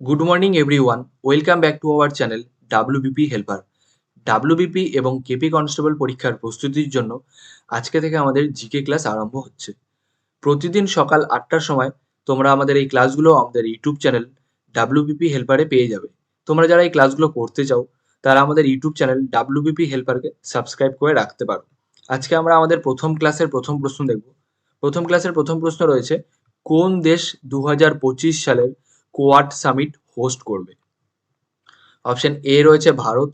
Good morning everyone welcome back to our channel WBP helper WBP এবং KP constable পরীক্ষার প্রস্তুতির জন্য আজকে থেকে আমাদের জিকে ক্লাস আরম্ভ হচ্ছে। প্রতিদিন সকাল আটটার সময় তোমরা আমাদের এই ক্লাসগুলো আমাদের ইউটিউব চ্যানেল ডাব্লিউবিপি হেল্পারে পেয়ে যাবে। তোমরা যারা এই ক্লাসগুলো করতে চাও, তারা আমাদের ইউটিউব চ্যানেল ডাব্লিউবিপি হেল্পারকে সাবস্ক্রাইব করে রাখতে পারো। আজকে আমরা আমাদের প্রথম ক্লাসের প্রথম প্রশ্ন দেখব। প্রথম ক্লাসের প্রথম প্রশ্ন রয়েছে, কোন দেশ দু হাজার পঁচিশ সালের কোয়াড সামিট হোস্ট করবে। অপশন এ রয়েছে ভারত,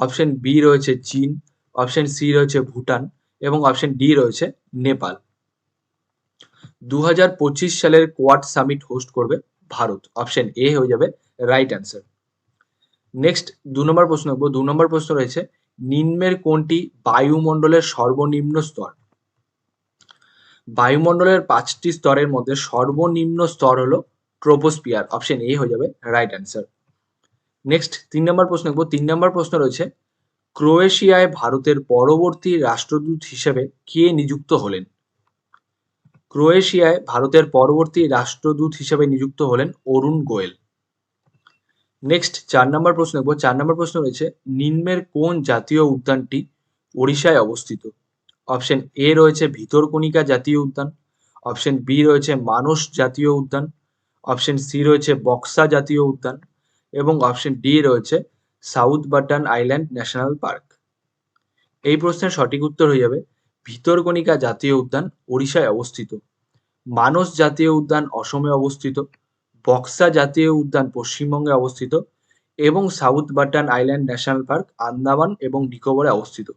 অপশন বি রয়েছে চীন, অপশন সি রয়েছে ভুটান এবং অপশন ডি রয়েছে নেপাল। দু হাজার পঁচিশ সালের কোয়াড সামিট হোস্ট করবে ভারত। অপশন এ হয়ে যাবে রাইট অ্যান্সার। নেক্সট দু নম্বর প্রশ্ন দেখব। দু নম্বর প্রশ্ন রয়েছে, নিম্নের কোনটি বায়ুমণ্ডলের সর্বনিম্ন স্তর? বায়ুমণ্ডলের পাঁচটি স্তরের মধ্যে সর্বনিম্ন স্তর হলো ট্রোপোস্পিয়ার অপশন এ হয়ে যাবে রাইট অ্যান্সার নেক্সট তিন নম্বর প্রশ্ন দেখব। তিন নম্বর প্রশ্ন রয়েছে, ক্রোয়েশিয়ায় ভারতের পরবর্তী রাষ্ট্রদূত হিসেবে কে নিযুক্ত হলেন? ক্রোয়েশিয়ায় ভারতের পরবর্তী রাষ্ট্রদূত হিসেবে নিযুক্ত হলেন অরুণ গোয়েল। নেক্সট চার নম্বর প্রশ্ন দেখব। চার নম্বর প্রশ্ন রয়েছে, নিম্নের কোন জাতীয় উদ্যানটি ওড়িশায় অবস্থিত? অপশন এ রয়েছে, ভিতরকণিকা জাতীয় উদ্যান। অপশন বি রয়েছে, মানস জাতীয় উদ্যান। অপশন সি রয়েছে বক্সা জাতীয় উদ্যান এবং অপশন ডি রয়েছে South Button Island National Park. এই প্রশ্নের সঠিক উত্তর হয়ে যাবে, ভিতরকণিকা জাতীয় উদ্যান ওড়িশায় অবস্থিত, মানস জাতীয় উদ্যান অসমে অবস্থিত, বক্সা জাতীয় উদ্যান পশ্চিমবঙ্গে অবস্থিত এবং South Button Island National Park Andaman এবং নিকোবরে অবস্থিত।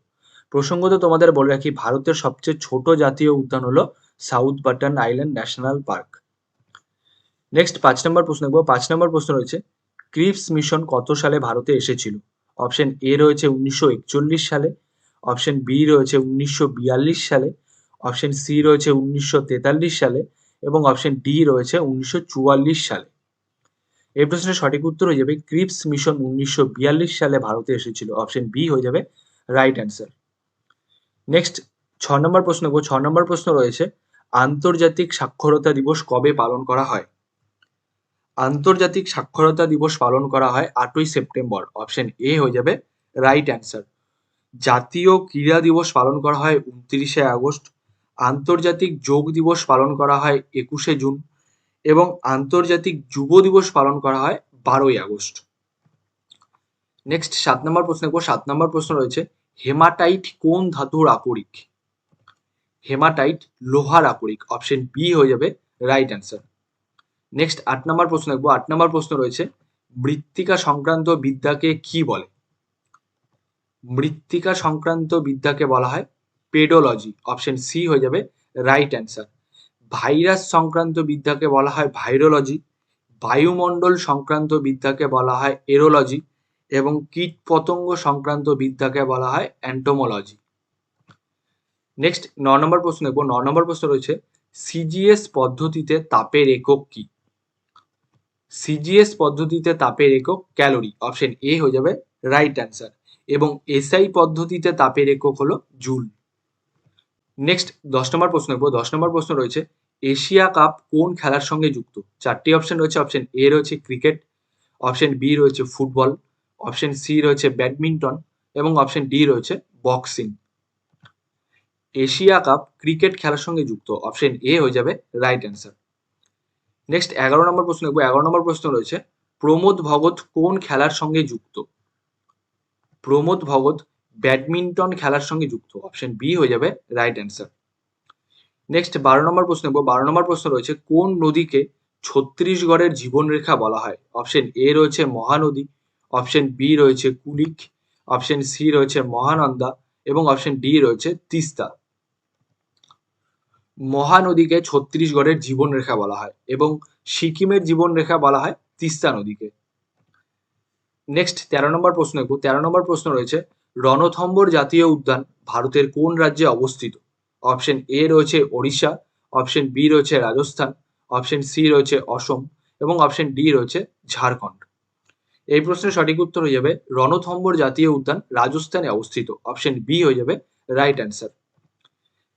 প্রসঙ্গত তোমাদের বলে রাখি, ভারতের সবচেয়ে ছোট জাতীয় উদ্যান হলো South Button Island National Park. Next পাঁচ নম্বর প্রশ্ন দেখব। পাঁচ নম্বর প্রশ্ন রয়েছে, ক্রিপস মিশন কত সালে ভারতে এসেছিল? অপশন এ রয়েছে উনিশশো একচল্লিশ সালে, অপশন বি রয়েছে উনিশশো বিয়াল্লিশ সালে, অপশন সি রয়েছে উনিশশো তেতাল্লিশ সালে, এবং অপশন ডি রয়েছে উনিশশো চুয়াল্লিশ সালে। এই প্রশ্নের সঠিক উত্তর হয়ে যাবে, ক্রিপস মিশন উনিশশো বিয়াল্লিশ সালে ভারতে এসেছিল। অপশন বি হয়ে যাবে রাইট অ্যান্সার। নেক্সট ছ নম্বর প্রশ্ন ছ নম্বর প্রশ্ন রয়েছে, আন্তর্জাতিক সাক্ষরতা দিবস কবে পালন করা হয়? আন্তর্জাতিক সাক্ষরতা দিবস পালন করা হয় আটই সেপ্টেম্বর। অপশন এ হয়ে যাবে রাইট অ্যান্সার জাতীয় ক্রীড়া দিবস পালন করা হয় উনত্রিশে আগস্ট। আন্তর্জাতিক যোগ দিবস পালন করা হয় একুশে জুন। এবং আন্তর্জাতিক যুব দিবস পালন করা হয় বারোই আগস্ট। নেক্সট সাত নম্বর প্রশ্ন দেখব। সাত নম্বর প্রশ্ন রয়েছে, হেমাটাইট কোন ধাতুর আকরিক হেমাটাইট লোহার আকরিক অপশন বি হয়ে যাবে রাইট অ্যান্সার নেক্সট আট নম্বর প্রশ্ন দেখব। আট নম্বর প্রশ্ন রয়েছে, মৃত্তিকা সংক্রান্ত বিদ্যাকে কি বলে? মৃত্তিকা সংক্রান্ত বিদ্যাকে বলা হয় পেডোলজি অপশন সি হয়ে যাবে রাইট অ্যান্সার ভাইরাস সংক্রান্ত বিদ্যাকে বলা হয় ভাইরোলজি, বায়ুমণ্ডল সংক্রান্ত বিদ্যাকে বলা হয় এরোলজি, এবং কীট পতঙ্গ সংক্রান্ত বিদ্যাকে বলা হয় অ্যান্টোমোলজি। নেক্সট ন নম্বর প্রশ্ন দেখব। ন নম্বর প্রশ্ন রয়েছে সিজিএস পদ্ধতিতে তাপের একক কি? সিজিএস পদ্ধতিতে তাপের একক ক্যালোরি অপশন এ হয়ে যাবে রাইট অ্যান্সার এবং এসআই পদ্ধতিতে তাপের একক হলো জুল নেক্সট দশ নম্বর প্রশ্ন দেখব। দশ নম্বর প্রশ্ন রয়েছে, এশিয়া কাপ কোন খেলার সঙ্গে যুক্ত? চারটি অপশন রয়েছে অপশন এ রয়েছে ক্রিকেট অপশন বি রয়েছে ফুটবল অপশন সি রয়েছে ব্যাডমিন্টন এবং অপশন ডি রয়েছে বক্সিং এশিয়া কাপ ক্রিকেট খেলার সঙ্গে যুক্ত অপশন এ হয়ে যাবে রাইট অ্যান্সার নেক্সট এগারো নম্বর প্রশ্ন দেখব। এগারো নম্বর প্রশ্ন রয়েছে, প্রমোদ ভগত কোন খেলার সঙ্গে যুক্ত? প্রমোদ ভগত ব্যাডমিন্টন খেলার সঙ্গে যুক্ত। অপশন বি হয়ে যাবে রাইট অ্যান্সার নেক্সট বারো নম্বর প্রশ্ন দেখব। বারো নম্বর প্রশ্ন রয়েছে, কোন নদীকে ছত্তিশগড়ের জীবনরেখা বলা হয়? অপশন এ রয়েছে মহানদী অপশন বি রয়েছে কুলিক অপশন সি রয়েছে মহানন্দা, এবং অপশন ডি রয়েছে তিস্তা। মহানদীকে ছত্তিশগড়ের জীবনরেখা বলা হয় এবং সিকিমের জীবনরেখা বলা হয় তিস্তা নদীকে। নেক্সট তেরো নম্বর প্রশ্ন দেখব। তেরো নম্বর প্রশ্ন রয়েছে, রণথম্বর জাতীয় উদ্যান ভারতের কোন রাজ্যে অবস্থিত? অপশন এ রয়েছে ওড়িশা অপশন বি রয়েছে রাজস্থান অপশন সি রয়েছে অসম এবং অপশন ডি রয়েছে ঝাড়খণ্ড। এই প্রশ্নের সঠিক উত্তর হয়ে যাবে, রণথম্বর জাতীয় উদ্যান রাজস্থানে অবস্থিত। অপশন বি হয়ে যাবে রাইট অ্যান্সার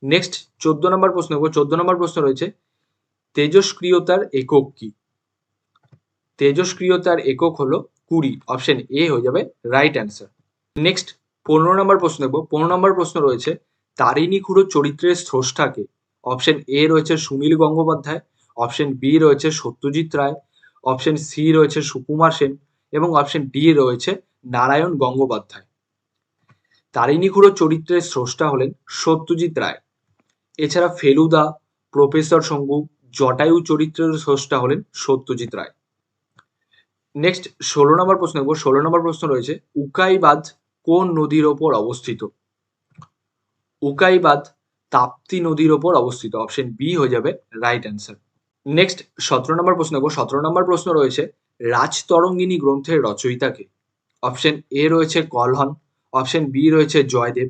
নেক্সট চোদ্দ নম্বর প্রশ্ন চোদ্দ নম্বর প্রশ্ন রয়েছে, তেজস্ক্রিয়তার একক কি? তেজস্ক্রিয়তার একক হলো কুড়ি অপশন এ হয়ে যাবে রাইট অ্যান্সার নেক্সট পনেরো নম্বর প্রশ্ন দেখব পনেরো নম্বর প্রশ্ন রয়েছে, তারিণী খুড়ো চরিত্রের স্রষ্টাকে অপশন এ রয়েছে সুনীল গঙ্গোপাধ্যায় অপশন বি রয়েছে সত্যজিৎ রায় অপশন সি রয়েছে সুকুমার সেন, এবং অপশন ডি রয়েছে নারায়ণ গঙ্গোপাধ্যায়। তারিণী খুড়ো চরিত্রের স্রষ্টা হলেন সত্যজিৎ রায়। এছাড়া ফেলুদা, প্রফেসর শঙ্কু জটায়ু চরিত্রের স্রষ্টা হলেন সত্যজিৎ রায়। নেক্সট ষোলো নম্বর প্রশ্ন দেখব। ষোলো নম্বর প্রশ্ন রয়েছে উকাই বাঁধ কোন নদীর ওপর অবস্থিত? উকাই বাঁধ তাপ্তি নদীর ওপর অবস্থিত। অপশন বি হয়ে যাবে রাইট অ্যান্সার নেক্সট সতেরো নম্বর প্রশ্ন দেখব। সতেরো নম্বর প্রশ্ন রয়েছে, রাজতরঙ্গিনী গ্রন্থের রচয়িতাকে। অপশন এ রয়েছে কলহন অপশন বি রয়েছে জয়দেব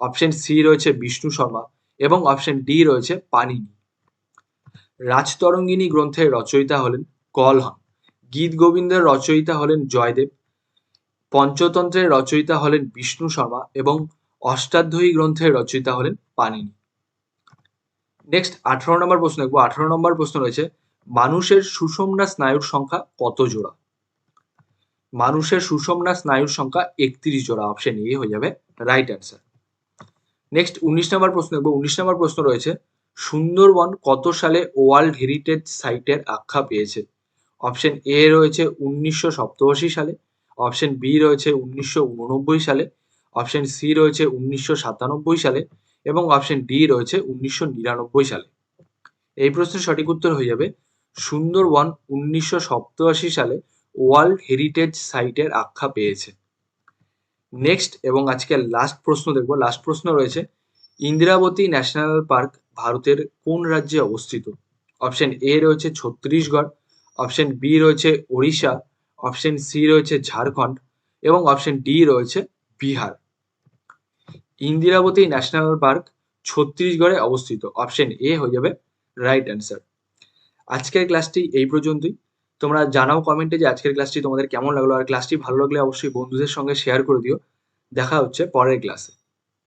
অপশন সি রয়েছে বিষ্ণু শর্মা এবং অপশন ডি রয়েছে পানিনি রাজতরঙ্গিনী গ্রন্থের রচয়িতা হলেন কলহন গীত গোবিন্দের রচয়িতা হলেন জয়দেব। পঞ্চতন্ত্রের রচয়িতা হলেন বিষ্ণু শর্মা এবং অষ্টাধ্যায়ী গ্রন্থের রচয়িতা হলেন পানিনি নেক্সট আঠারো নম্বর প্রশ্ন দেখব। আঠারো নম্বর প্রশ্ন রয়েছে, মানুষের সুষমনা স্নায়ুর সংখ্যা কত জোড়া? মানুষের সুষমনা স্নায়ুর সংখ্যা একত্রিশ জোড়া। অপশন এ হয়ে যাবে রাইট অ্যান্সার নেক্সট উনিশ নম্বর প্রশ্ন দেখব। উনিশ নম্বর প্রশ্ন রয়েছে, সুন্দরবন কত সালে ওয়ার্ল্ড হেরিটেজ সাইটের আখ্যা পেয়েছে? অপশন এ রয়েছে উনিশশো সালে অপশন বি রয়েছে উনিশশো উননব্বই সালে অপশন সি রয়েছে উনিশশো সাতানব্বই সালে, এবং অপশন ডি রয়েছে উনিশশো নিরানব্বই সালে। এই প্রশ্নের সঠিক উত্তর হয়ে যাবে, সুন্দরবন উনিশশো সালে ওয়ার্ল্ড হেরিটেজ সাইটের আখ্যা পেয়েছে। নেক্সট এবং আজকে লাস্ট প্রশ্ন দেখব। লাস্ট প্রশ্ন রয়েছে, ইন্দিরাবতী ন্যাশনাল পার্ক ভারতের কোন রাজ্যে অবস্থিত? অপশন এ রয়েছে ছত্তিশগড় অপশন বি রয়েছে ওড়িশা অপশন সি রয়েছে ঝাড়খণ্ড, এবং অপশন ডি রয়েছে বিহার। ইন্দিরাবতী ন্যাশনাল পার্ক ছত্তিশগড়ে অবস্থিত। অপশন এ হয়ে যাবে রাইট অ্যান্সার আজকের ক্লাসটি এই পর্যন্তই। তোমরা জানাও কমেন্টে যে আজকের ক্লাসটি তোমাদের কেমন লাগল। আর ক্লাসটি ভালো লাগলে অবশ্যই বন্ধুদের সঙ্গে শেয়ার করে দিও। দেখা হচ্ছে পরের ক্লাসে